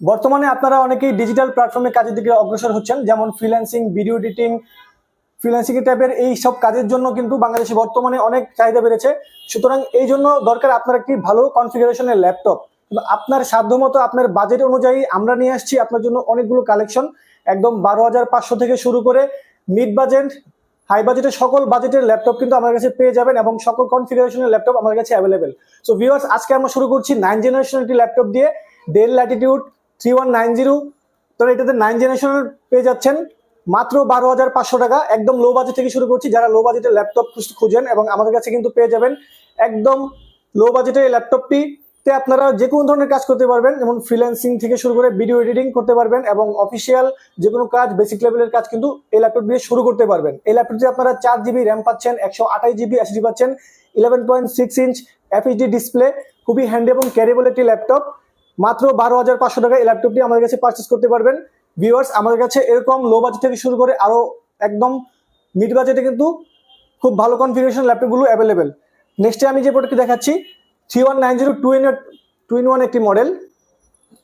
বর্তমানে আপনারা অনেকেই ডিজিটাল প্ল্যাটফর্মে কাজের দিকে অগ্রসর হচ্ছেন, যেমন ফ্রিল্যান্সিং ভিডিও এডিটিং ফ্রিল্যান্সিং টাইপের এই সব কাজের জন্য কিন্তু বাংলাদেশে বর্তমানে অনেক চাহিদা বেড়েছে। সুতরাং এই জন্য দরকার আপনার একটি ভালো কনফিগারেশনের ল্যাপটপ আপনার সাধ্যমতো, আপনার বাজেট অনুযায়ী আমরা নিয়ে আসছি আপনার জন্য অনেকগুলো কালেকশন একদম বারো হাজার পাঁচশো থেকে শুরু করে মিড বাজেট হাই বাজেটের সকল বাজেটের ল্যাপটপ কিন্তু আমার কাছে পেয়ে যাবেন এবং সকল কনফিগারেশনের ল্যাপটপ আমার কাছে অ্যাভেলেবেল সো ভিউয়ার্স আজকে আমরা শুরু করছি নাইন জেনারেশন একটি ল্যাপটপ দিয়ে। Dell Latitude three one nine zero তো এটাতে নাইন জেনারেশনের পেয়ে যাচ্ছেন। মাত্র বারো হাজার পাঁচশো টাকা। একদম লো বাজেট থেকে শুরু করছি। যারা লো বাজেটের ল্যাপটপ খুঁজেন এবং আমাদের কাছে কিন্তু পেয়ে যাবেন একদম লো বাজেটের এই ল্যাপটপটি তে আপনারা যে কোনো ধরনের কাজ করতে পারবেন, যেমন ফ্রিল্যান্সিং থেকে শুরু করে ভিডিও এডিটিং করতে পারবেন এবং অফিসিয়াল যে কোনো কাজ বেসিক লেভেলের কাজ কিন্তু এই ল্যাপটপ দিয়ে শুরু করতে পারবেন। এই ল্যাপটপটি আপনারা চার জিবি র্যাম পাচ্ছেন, একশো আঠাশ জিবি এসডি পাচ্ছেন eleven point six inch FHD display খুবই হ্যান্ডি এবং ক্যারেবল একটি ল্যাপটপ মাত্র বারো হাজার পাঁচশো টাকা এই ল্যাপটপটি আমাদের কাছে পারচেস করতে পারবেন। ভিউয়ার্স আমাদের কাছে এরকম লো বাজেট থেকে শুরু করে আরও একদম মিড বাজেটে কিন্তু খুব ভালো কনফিগারেশন ল্যাপটপগুলো অ্যাভেলেবেল নেক্সটে আমি যে প্রোডাক্টটি দেখাচ্ছি three one nine zero two in two in one একটি মডেল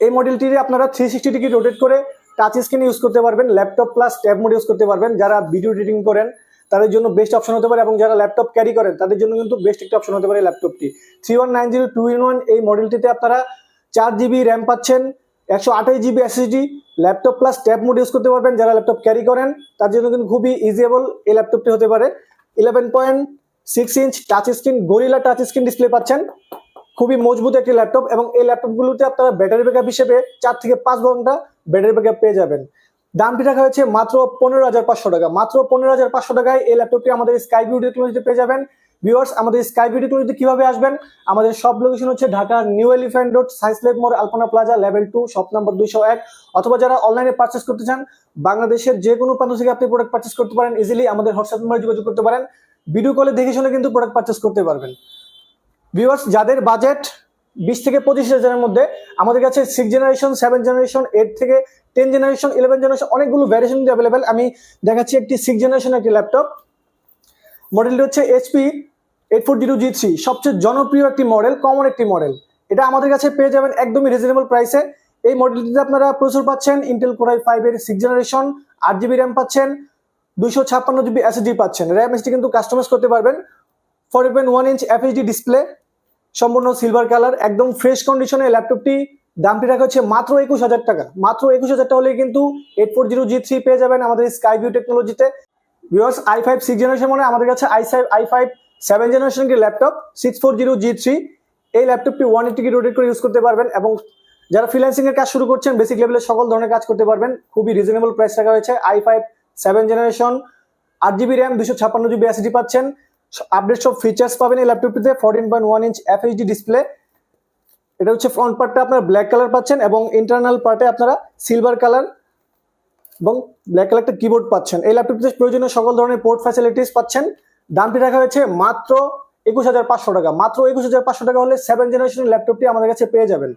এই মডেলটি আপনারা থ্রি সিক্সটি ডিগ্রি রোটেট করে টাচ স্ক্রিন ইউজ করতে পারবেন laptop plus tab mode use করতে পারবেন। যারা ভিডিও এডিটিং করেন, তাদের জন্য বেস্ট অপশন হতে পারে এবং যারা ল্যাপটপ ক্যারি করেন, তাদের জন্য কিন্তু বেস্ট একটা অপশন হতে পারে ল্যাপটপটি three one nine zero two in one এই মডেলটিতে আপনারা চার জিবি র্যাম পাচ্ছেন, একশো আঠাশ GB SSD laptop plus tab mode use করতে পারবেন যারা ল্যাপটপ ক্যারি করেন, তার জন্য কিন্তু খুবই ইজিয়েবল এই ল্যাপটপটি হতে পারে। Eleven point six inch touch screen Gorilla touch screen display পাচ্ছেন। খুবই মজবুত একটি ল্যাপটপ এবং এই ল্যাপটপগুলোতে আপনারা ব্যাটারি ব্যাকআপ হিসেবে চার থেকে পাঁচ ঘণ্টা ব্যাটারি ব্যাকআপ পেয়ে যাবেন। দামটি রাখা হয়েছে মাত্র পনেরো হাজার পাঁচশো টাকা। মাত্র পনেরো হাজার পাঁচশো টাকায় এই ল্যাপটপটি আমাদের স্কাই ভিউ টেকনোলজিতে পেয়ে যাবেন। ভিউয়ার্স আমাদের স্কাই ভিউ টেকনোলজিতে কীভাবে আসবেন? আমাদের সব লোকেশন হচ্ছে Dhaka New Elephant Road Science Lake মোড় Alpana plaza level two shop number দুইশো এক। অথবা যারা অনলাইনে পার্চেস করতে চান, বাংলাদেশের যে কোনো প্রান্ত থেকে আপনি প্রোডাক্ট পার্চেস করতে পারেন ইজিলি আমাদের হোয়াটসঅ্যাপ নাম্বারে যোগাযোগ করতে পারেন। ভিডিও কলে দেখে শুনে কিন্তু প্রোডাক্ট পার্চেস করতে পারবেন। ভিউয়ার্স যাদের বাজেট বিশ থেকে পঁচিশ হাজারের মধ্যে, আমাদের কাছে six generation seven generation eight থেকে টেন জেনারেশন ইলেভেন জেনারেশন অনেকগুলো ভ্যারিয়েশন অ্যাভেলেবেল আমি দেখাচ্ছি একটি সিক্স জেনারেশন একটি ল্যাপটপ মডেলটি হচ্ছে HP eight four zero G three সবচেয়ে জনপ্রিয় একটি মডেল কমন একটি মডেল এটা আমাদের কাছে পেয়ে যাবেন একদমই রিজনেবল প্রাইসে এই মডেলটিতে আপনারা প্রচুর পাচ্ছেন ইন্টেল কোরাই ফাইভের সিক্স জেনারেশন আট জিবি র্যাম পাচ্ছেন, দুইশো ছাপ্পান্ন জিবি এসএসডি পাচ্ছেন। র্যাম এসডি কিন্তু কাস্টমাইজ করতে পারবেন। Four point one inch FHD display সম্পূর্ণ সিলভার কালার একদম ফ্রেশ কন্ডিশনে ল্যাপটপটি দামটি রাখা হচ্ছে মাত্র একুশ হাজার টাকা। মাত্র একুশ হাজার টাকা হলে কিন্তু eight four zero G three পেয়ে যাবেন আমাদের স্কাই ভিউ টেকনোলজিতে viewers i five six generation মানে আমাদের কাছে i i five seven generation কি laptop six four zero G three এই ল্যাপটপটি ওয়ান এইটি রোটেট করে ইউজ করতে পারবেন এবং যারা ফ্রিল্যান্সিং এর কাজ শুরু করছেন বেসিক লেভেলের সকল ধরনের কাজ করতে পারবেন। খুবই রিজনেবল প্রাইস রাখা হয়েছে। আই ফাইভ সেভেন জেনারেশন আট জিবি র্যাম দুশো ছাপ্পান্ন জিবি এসডি পাচ্ছেন। আপডেট সব ফিচার্স পাবেন এই ল্যাপটপটিতে fourteen point one inch FHD display এটা হচ্ছে ফ্রন্ট পার্টটা আপনারা ব্ল্যাক কালার পাচ্ছেন এবং ইন্টারনাল পার্টে আপনারা সিলভার কালার এবং ব্ল্যাক কালার একটা কিবোর্ড পাচ্ছেন। এই ল্যাপটপটিতে প্রয়োজনীয় সকল ধরনের পোর্ট ফ্যাসিলিটিস পাচ্ছেন। দামটি রাখা হয়েছে মাত্র একুশ হাজার পাঁচশো টাকা। মাত্র একুশ হাজার পাঁচশো টাকা হলে সেভেন জেনারেশনের ল্যাপটপটি আমাদের কাছে পেয়ে যাবেন।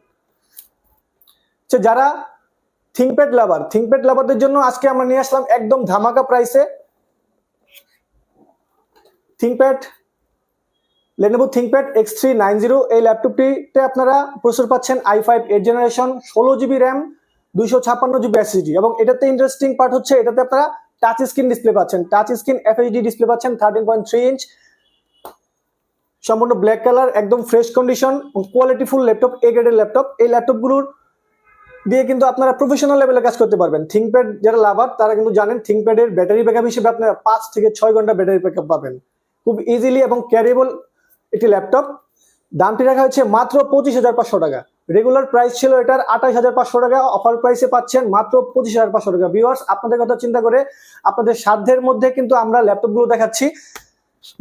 যারা থিঙ্কপ্যাড লাভার থিঙ্কপ্যাড লাভারদের জন্য আজকে আমরা নিয়ে আসলাম একদম ধামাকা প্রাইসে ThinkPad Lenovo ThinkPad X three nine zero এই ল্যাপটপটিতে আপনারা প্রচুর পাচ্ছেন আই ফাইভ এইট জেনারেশন ষোলো জিবি র্যাম দুইশো ছাপ্পান্ন জিবি এসএসডি এবং এটাতে ইন্টারেস্টিং পার্ট হচ্ছে, এটাতে আপনারা টাচ স্ক্রিন ডিসপ্লে পাচ্ছেন। টাচ স্ক্রিন এফএইচডি ডিসপ্লে পাচ্ছেন থার্টিন পয়েন্ট থ্রি ইঞ্চ সম্পূর্ণ ব্ল্যাক কালার একদম fresh condition qualityful laptop A গ্রেডের ল্যাপটপ এই ল্যাপটপগুলোর দিয়ে কিন্তু আপনারা প্রফেশনাল লেভেলে কাজ করতে পারবেন। থিঙ্কপ্যাড যারা লাভার, তারা কিন্তু জানেন থিঙ্কপ্যাডের ব্যাটারি ব্যাকআপ হিসেবে আপনারা পাঁচ থেকে ছয় ঘণ্টা ব্যাটারি ব্যাকআপ পাবেন। খুব ইজিলি এবং ক্যারিয়েবল একটি ল্যাপটপ দামটি রাখা হয়েছে মাত্র পঁচিশ হাজার পাঁচশো টাকা। রেগুলার প্রাইস ছিল এটার আঠাশ হাজার পাঁচশো টাকা। অফার প্রাইসে পাচ্ছেন মাত্র পঁচিশ হাজার পাঁচশো টাকা। ভিউয়ার্স আপনাদের কথা চিন্তা করে আপনাদের সাধ্যের মধ্যে কিন্তু আমরা ল্যাপটপগুলো দেখাচ্ছি।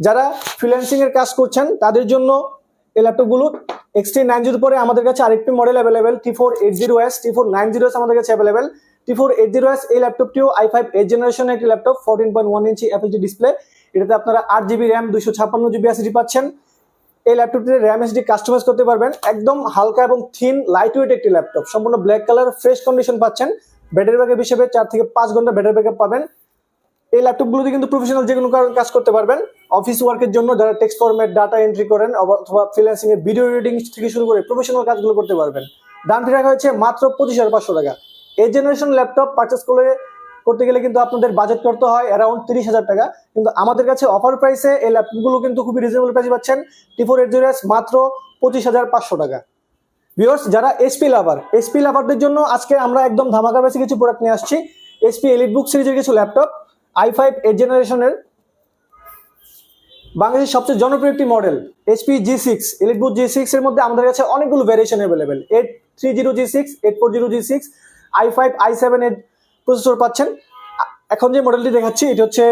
যারা ফ্রিল্যান্সিং এর কাজ করছেন, তাদের জন্য এই ল্যাপটপগুলো এক্সটি নাইন জিরো পরে আমাদের কাছে আরেকটি model available T four eight zero S T four nine zero S আমাদের কাছে available T four eight zero S এই ল্যাপটপটিও আই ফাইভ এইট জেনারেশনের একটি ল্যাপটপ ফোরটিন পয়েন্ট ওয়ান ইঞ্চি এফএইচডি ডিসপ্লে এটাতে আপনারা আট জিবি র্যাম দুশো ছাপ্পান্ন জিবি এসডি পাচ্ছেন। এই ল্যাপটপটিতে র্যাম এসডি কাস্টমাইজ করতে পারবেন। একদম হালকা এবং থিন লাইট ওয়েট একটি ল্যাপটপ সম্পূর্ণ ব্ল্যাক কালার ফ্রেশ কন্ডিশন পাচ্ছেন। ব্যাটারি ব্যাকআপ হিসেবে চার থেকে পাঁচ ঘণ্টা ব্যাটারি ব্যাকআপ পাবেন। এই ল্যাপটপগুলোতে কিন্তু প্রফেশনাল যে কোনো কারণ কাজ করতে পারবেন। অফিস ওয়ার্কের জন্য যারা টেক্সট ফরম্যাট ডাটা এন্ট্রি করেন, অথবা ফ্রিল্যান্সিং এর ভিডিও এডিটিং থেকে শুরু করে প্রফেশনাল কাজগুলো করতে পারবেন। দামটি রাখা হয়েছে মাত্র পঁচিশ হাজার পাঁচশো টাকা। এই জেনারেশন ল্যাপটপ পারচেস করে করতে গেলে কিন্তু আপনাদের বাজেট করতে হয় অ্যারাউন্ড তিরিশ হাজার টাকা। কিন্তু আমাদের কাছে অফার প্রাইসে এই ল্যাপটপগুলো কিন্তু খুবই রিজনেবল প্রাইসে পাচ্ছেন। টি ফোর এইট জিরো মাত্র পঁচিশ হাজার পাঁচশো টাকা। ভিউয়ার্স যারা এসপি লাভার এসপি লাভারদের জন্য আজকে আমরা একদম ধামাকা বেশি কিছু প্রোডাক্ট নিয়ে আসছি। এসপি এলিট বুক সিরিজের কিছু ল্যাপটপ আই ফাইভ এইট জেনারেশনের বাংলাদেশের সবচেয়ে জনপ্রিয় একটি model HP G six EliteBook G six এর মধ্যে আমাদের কাছে অনেকগুলো variation available eight three zero G six eight four zero G six i five i seven এর প্রসেসর পাচ্ছেন। এখন যে মডেলটি দেখাচ্ছি, এটি হচ্ছে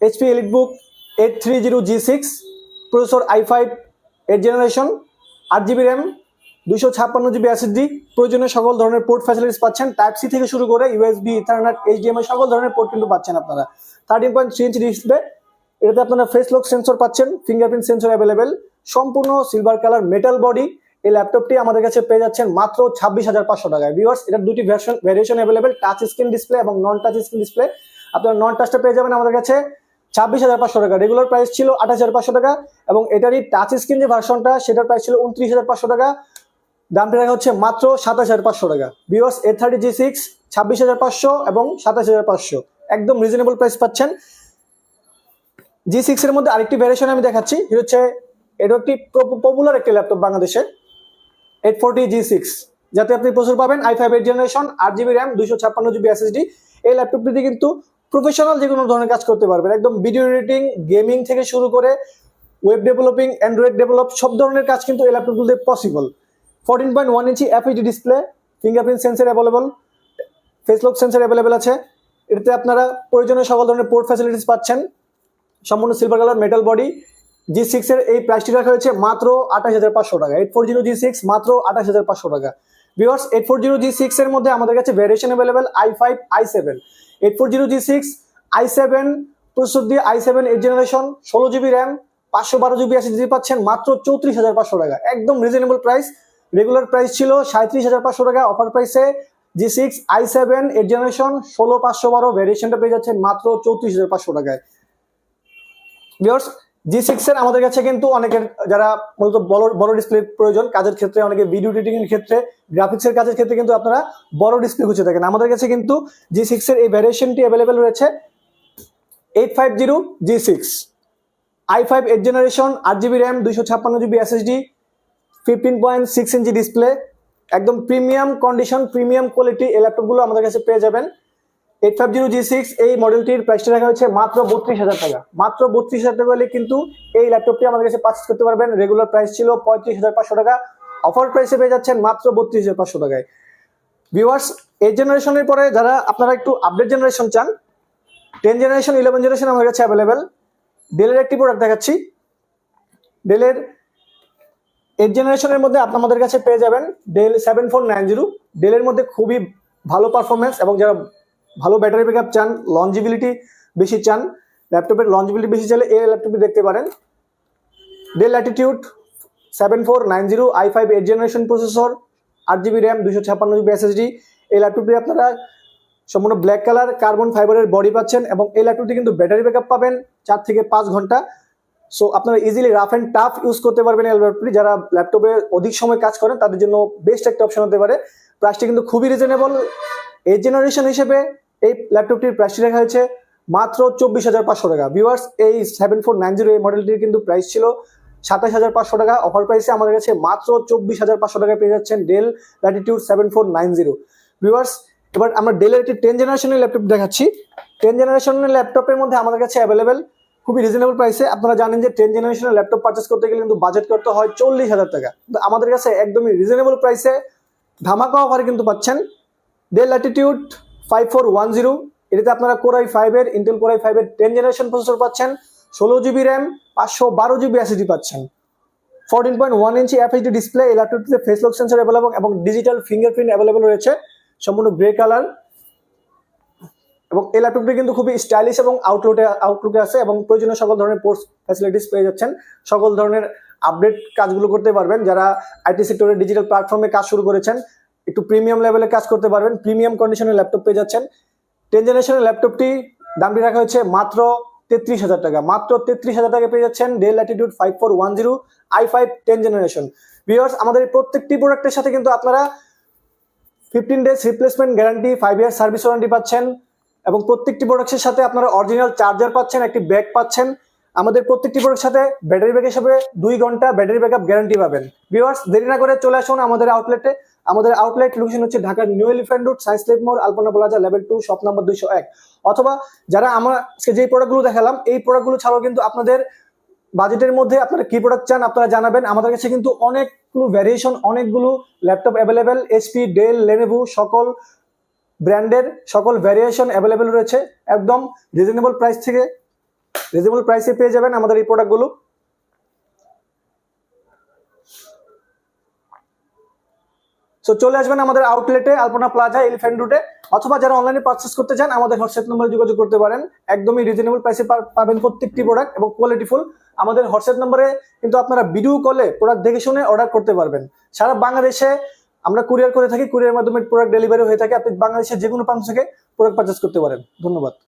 HP EliteBook eight three zero G six processor i five eight generation আট জিবি র্যাম দুশো ছাপ্পান্ন জিবি এসএসডি প্রয়োজনীয় সকল ধরনের পোর্ট ফ্যাসিলিটিস পাচ্ছেন। টাইপ সি থেকে শুরু করে ইউএসবি ইথারনেট এইচডিএমআই সকল ধরনের পোর্ট কিন্তু পাচ্ছেন আপনারা। থার্টিন পয়েন্ট থ্রি ইঞ্চি ডিসপ্লে এটাতে আপনারা ফেস লক সেন্সর পাচ্ছেন ফিঙ্গারপ্রিন্ট সেন্সর অ্যাভেলেবেল সম্পূর্ণ সিলভার কালার মেটাল বডি এই ল্যাপটপটি আমাদের কাছে পেয়ে যাচ্ছেন মাত্র ছাব্বিশ হাজার পাঁচশো টাকায়। ভিউয়ার্স এটার দুটি variation variation available touch screen display এবং নন টাচ স্ক্রিন ডিসপ্লে আপনারা নন টাচটা পেয়ে যাবেন আমাদের কাছে ছাব্বিশ হাজার পাঁচশো টাকা। রেগুলার প্রাইস ছিল আঠাশ হাজার পাঁচশো টাকা এবং এটারই টাচ স্ক্রিন যে ভার্সনটা সেটার প্রাইস ছিল উনত্রিশ হাজার পাঁচশো টাকা। দামটা রাখা হচ্ছে মাত্র সাতাশ হাজার পাঁচশো টাকা। বিওস এ থার্টি জি সিক্স ছাব্বিশ হাজার পাঁচশো এবং সাতাশ হাজার পাঁচশো। একদম রিজনেবল প্রাইস পাচ্ছেন। জি সিক্স এর মধ্যে আরেকটি ভ্যারিয়েশন আমি দেখাচ্ছি হচ্ছে এটা একটি পপুলার একটি ল্যাপটপ বাংলাদেশে এইট জি সিক্স যাতে আপনি প্রচুর পাবেন আই ফাইভ এইট জেনারেশন আট জিবি র্যাম দুইশো ছাপ্পান্ন জিবি এসএসডি এই ল্যাপটপটিতে কিন্তু প্রফেশনাল যে কোনো ধরনের কাজ করতে পারবেন। একদম ভিডিও এডিটিং গেমিং থেকে শুরু করে ওয়েব ডেভেলপিং অ্যান্ড্রয়েড ডেভেলপ সব ধরনের কাজ কিন্তু এই ল্যাপটপগুলোতে পসিবল ফোরটিন পয়েন্ট ওয়ান ইঞ্চি FHD display fingerprint sensor available face sensor sensor available আছে। এটাতে আপনারা প্রয়োজনীয় সকল ধরনের পোর্ট ফ্যাসিলিটিস পাচ্ছেন। সম্পূর্ণ silver colour metal body G six এর এই প্রাইসটি রাখা হয়েছে মাত্র আঠাশ হাজার পাঁচশো টাকা। Eight four zero G six মাত্র আঠাশ হাজার পাঁচশো টাকা। Viewers eight four zero G six এর মধ্যে আমাদের কাছে variation available I five I seven eight four zero G six I seven processor দিয়ে আই সেভেন এইট জেনারেশন ষোলো জিবি র্যাম পাঁচশো বারো জিবি এসএসডি পাচ্ছেন, মাত্র চৌত্রিশ হাজার পাঁচশো টাকা। একদম রিজনেবল প্রাইস রেগুলার প্রাইস ছিল সাঁত্রিশ হাজার পাঁচশো টাকা। অফার প্রাইসে G six I seven eight generation ষোলো, পাঁচশো বারো ভ্যারিয়েশনটা পেয়ে যাচ্ছেন মাত্র চৌত্রিশ হাজার পাঁচশো টাকায়। জি সিক্স এর আমাদের কাছে কিন্তু অনেকের, যারা মূলত বড় বড় ডিসপ্লে প্রয়োজন, কাজের ক্ষেত্রে, অনেকে ভিডিও এডিটিং এর ক্ষেত্রে গ্রাফিক্স এর কাজের ক্ষেত্রে কিন্তু আপনারা বড় ডিসপ্লে খুঁজে থাকেন। আমাদের কাছে কিন্তু জি সিক্স এর এই ভ্যারিয়েশনটি অ্যাভেলেবেল রয়েছে eight five zero G six I five eight generation আট জিবি র্যাম দুইশো ছাপ্পান্ন GB SSD fifteen point six inch display একদম প্রিমিয়াম কন্ডিশন প্রিমিয়াম কোয়ালিটি এই ল্যাপটপগুলো আমাদের কাছে পেয়ে যাবেন। Eight five zero G six এই মডেলটির প্রাইসটা রাখা হয়েছে মাত্র বত্রিশ হাজার টাকা। মাত্র বত্রিশ হাজার টাকা হলে কিন্তু এই ল্যাপটপটি আমাদের কাছে পারচেস করতে পারবেন। রেগুলার প্রাইস ছিল পঁয়ত্রিশ হাজার পাঁচশো টাকা। অফার প্রাইসে পেয়ে যাচ্ছেন মাত্র বত্রিশ হাজার পাঁচশো টাকায়। ভিউয়ার্স এইট জেনারেশনের পরে যারা আপনারা একটু আপডেট জেনারেশন চান টেন জেনারেশন ইলেভেন জেনারেশন আমার কাছে অ্যাভেলেবেল ডেলের একটি প্রোডাক্ট দেখাচ্ছি। ডেলের এইট জেনারেশনের মধ্যে আপনি আমাদের কাছে পেয়ে যাবেন Dell seven four nine zero ডেলের মধ্যে খুবই ভালো পারফরমেন্স এবং যারা ভালো ব্যাটারি ব্যাকআপ চান লঞ্জিবিলিটি বেশি চান ল্যাপটপের লঞ্জিবিলিটি বেশি চাইলে এই ল্যাপটপটি দেখতে পারেন। Dell Latitude seven four nine zero I five eight generation processor আট জিবি র্যাম দুশো ছাপ্পান্ন জিবি এসএসডি এই ল্যাপটপটি আপনারা সম্পূর্ণ ব্ল্যাক কালার কার্বন ফাইবারের বডি পাচ্ছেন এবং এই ল্যাপটপটি কিন্তু ব্যাটারি ব্যাকআপ পাবেন চার থেকে পাঁচ ঘণ্টা। সো আপনারা easily rough and tough use করতে পারবেন এই ল্যাপটপটি যারা ল্যাপটপে অধিক সময় কাজ করেন, তাদের জন্য বেস্ট একটা অপশন হতে পারে। প্রাইসটি কিন্তু খুবই রিজনেবল এই জেনারেশন হিসেবে এই ল্যাপটপটির প্রাইসটি রাখা হয়েছে মাত্র চব্বিশ হাজার পাঁচশো টাকা। ভিউয়ার্স এই সেভেন ফোর নাইন জিরো এই মডেলটির কিন্তু প্রাইস ছিল সাতাশ হাজার পাঁচশো টাকা। অফার প্রাইসে আমাদের কাছে মাত্র চব্বিশ হাজার পাঁচশো টাকা পেয়ে যাচ্ছেন Dell Latitude seven four nine zero viewers এবার আমরা ডেলের একটি টেন জেনারেশনের ল্যাপটপ দেখাচ্ছি। টেন জেনারেশনের ল্যাপটপের মধ্যে আমাদের কাছে অ্যাভেলেবেল খুবই রিজনেবল প্রাইসে আপনারা জানেন যে টেন জেনারেশনের ল্যাপটপ পারচেস করতে গেলে কিন্তু বাজেট করতে হয় চল্লিশ হাজার টাকা। কিন্তু আমাদের কাছে একদমই রিজনেবল প্রাইসে ধামাকা অফারে কিন্তু পাচ্ছেন। Dell Latitude five four one zero এটাতে আপনারা কোরাই ফাইভের ইন্টেল কোরাই ফাইভের টেন জেনারেশন প্রসেসর পাচ্ছেন, ষোলো জিবি র্যাম পাঁচশো বারো জিবি এসএসডি পাচ্ছেন। Fourteen point one inch FHD display এই ল্যাপটপটিতে ফেস লক সেন্সর অ্যাভেলেবল এবং ডিজিটাল ফিঙ্গারপ্রিন্ট অ্যাভেলেবল রয়েছে, সম্পূর্ণ গ্রে কালার এবং এই ল্যাপটপটি কিন্তু খুবই স্টাইলিশ এবং আউটলুকে আউটলুকে আছে এবং প্রয়োজনীয় সকল ধরনের পোর্টস ফ্যাসিলিটিস পেয়ে যাচ্ছেন। সকল ধরনের আপডেট কাজগুলো করতে পারবেন যারা আইটি সেক্টরে ডিজিটাল প্ল্যাটফর্মে কাজ শুরু করেছেন। একটু প্রিমিয়াম লেভেলে কাজ করতে পারবেন। প্রিমিয়াম কন্ডিশনের ল্যাপটপ পেয়ে যাচ্ছেন। টেন জেনারেশনের ল্যাপটপটি দামটি রাখা হয়েছে মাত্র তেত্রিশ হাজার টাকা। মাত্র তেত্রিশ হাজার টাকা পেয়ে যাচ্ছেন Dell Latitude five four one zero I five ten generation viewers আমাদের প্রত্যেকটি প্রোডাক্টের সাথে কিন্তু আপনারা fifteen days replacement guarantee five year service warranty পাচ্ছেন এবং প্রত্যেকটি প্রোডাক্টের সাথে আপনারা অরিজিনাল চার্জার পাচ্ছেন, একটি ব্যাগ পাচ্ছেন। আমাদের প্রত্যেকটি প্রোডাক্টের সাথে ব্যাটারি ব্যাগ হিসেবে দুই ঘণ্টা ব্যাটারি ব্যাকআপ গ্যারান্টি পাবেন। ভিউয়ার্স দেরি না করে চলে আসুন আমাদের আউটলেটে আমাদের আউটলেট লোকেশন হচ্ছে ঢাকার নিউ এলিফ্যান্ট রোড সায়েন্স লেট মোড় Alpana plaza level two shop number দুইশো এক। অথবা যারা আমরা আজকে যে প্রোডাক্টগুলো দেখালাম, এই প্রোডাক্টগুলো ছাড়াও কিন্তু আপনাদের বাজেটের মধ্যে আপনারা কি প্রোডাক্ট চান আপনারা জানাবেন। আমাদের কাছে কিন্তু অনেকগুলো ভ্যারিয়েশন অনেকগুলো laptop available HP Dell Lenovo সকল ব্র্যান্ডের সকল ভ্যারিয়েশন অ্যাভেলেবেল রয়েছে। একদম রিজনেবল প্রাইস থেকে রিজনেবল প্রাইসে পেয়ে যাবেন আমাদের এই প্রোডাক্টগুলো সো চলে আসবেন আমাদের আউটলেটে আলপনা প্লাজা এলিফ্যান্ট রুটে অথবা যারা অনলাইনে পারচেস করতে চান, আমাদের হোয়াটসঅ্যাপ নম্বরে যোগাযোগ করতে পারেন। একদমই রিজনেবল প্রাইসে পাবেন প্রত্যেকটি প্রোডাক্ট এবং কোয়ালিটিফুল আমাদের হোয়াটসঅ্যাপ নম্বরে কিন্তু আপনারা ভিডিও কলে প্রোডাক্ট দেখে শুনে অর্ডার করতে পারবেন। সারা বাংলাদেশে আমরা কুরিয়ার করে থাকি কুরিয়ার মাধ্যমে প্রোডাক্ট ডেলিভারি হয়ে থাকে। আপনি বাংলাদেশের যে কোনো প্রান্ত থেকে প্রোডাক্ট পারচেস করতে পারেন। ধন্যবাদ।